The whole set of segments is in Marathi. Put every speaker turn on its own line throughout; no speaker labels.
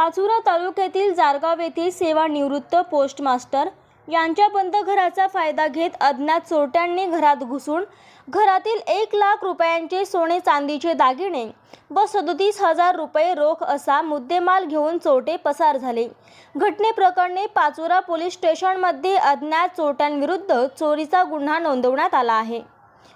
पाचुरा तालुक्यातील जारगाव येथील सेवानिवृत्त पोस्टमास्टर यांच्या बंद घराचा फायदा घेत अज्ञात चोरट्यांनी घरात घुसून घरातील एक लाख रुपयांचे सोने चांदीचे दागिने व सदोतीस हजार रुपये रोख असा मुद्देमाल घेऊन चोरटे पसार झाले. घटनेप्रकरणी पाचोरा पोलीस स्टेशनमध्ये अज्ञात चोरट्यांविरुद्ध चोरीचा गुन्हा नोंदवण्यात आला आहे.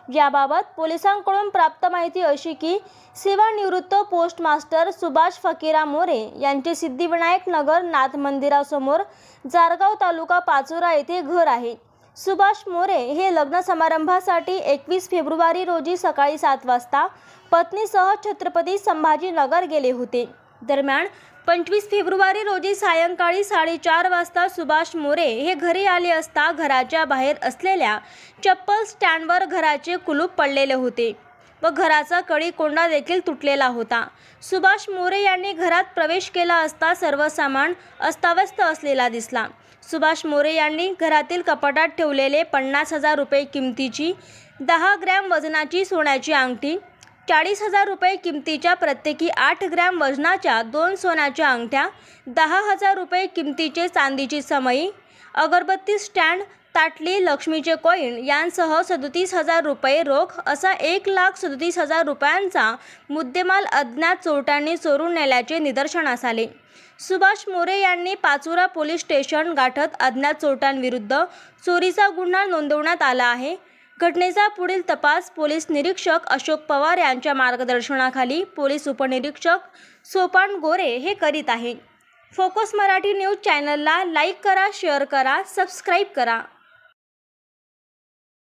याबाबत पोलिसांकडून प्राप्त माहिती अशी की सेवानिवृत्त पोस्ट मास्टर सुभाष फकीरा मोरे यांचे सिद्धिविनायक नगर नाथ मंदिरासमोर जारगाव तालुका पाचोरा येथे घर आहे. सुभाष मोरे हे लग्न समारंभासाठी एकवीस फेब्रुवारी रोजी सकाळी सात वाजता पत्नीसह छत्रपती संभाजीनगर गेले होते. दरम्यान पंचवीस फेब्रुवारी रोजी सायंकाळी साडेचार वाजता सुभाष मोरे हे घरी आले असता घराच्या बाहेर असलेल्या चप्पल स्टँडवर घराचे कुलूप पडलेले होते व घराचा कडी कोंडा देखील तुटलेला होता. सुभाष मोरे यांनी घरात प्रवेश केला असता सर्व सामान अस्ताव्यस्त असलेला दिसला. सुभाष मोरे यांनी घरातील कपाटात ठेवलेले पन्नास हजार रुपये किमतीची दहा ग्रॅम वजनाची सोन्याची अंगठी चाळीस हजार रुपये किमतीच्या प्रत्येकी आठ ग्रॅम वजनाच्या दोन सोन्याच्या अंगठ्या दहा हजार रुपये किमतीचे चांदीची समई अगरबत्ती स्टँड ताटली लक्ष्मीचे कॉईन यांसह सदोतीस हजार रुपये रोख असा एक लाख सदोतीस हजार रुपयांचा मुद्देमाल अज्ञात चोरट्यांनी चोरून नेल्याचे निदर्शनास आले. सुभाष मोरे यांनी पाचोरा पोलीस स्टेशन गाठत अज्ञात चोरट्यांविरुद्ध चोरीचा गुन्हा नोंदवण्यात आला आहे. घटनेचा पुढील तपास पोलीस निरीक्षक अशोक पवार यांच्या मार्गदर्शनाखाली पोलीस उपनिरीक्षक सोपान गोरे हे करीत आहे फोकस मराठी न्यूज चॅनलला लाईक करा शेअर करा सबस्क्राईब करा.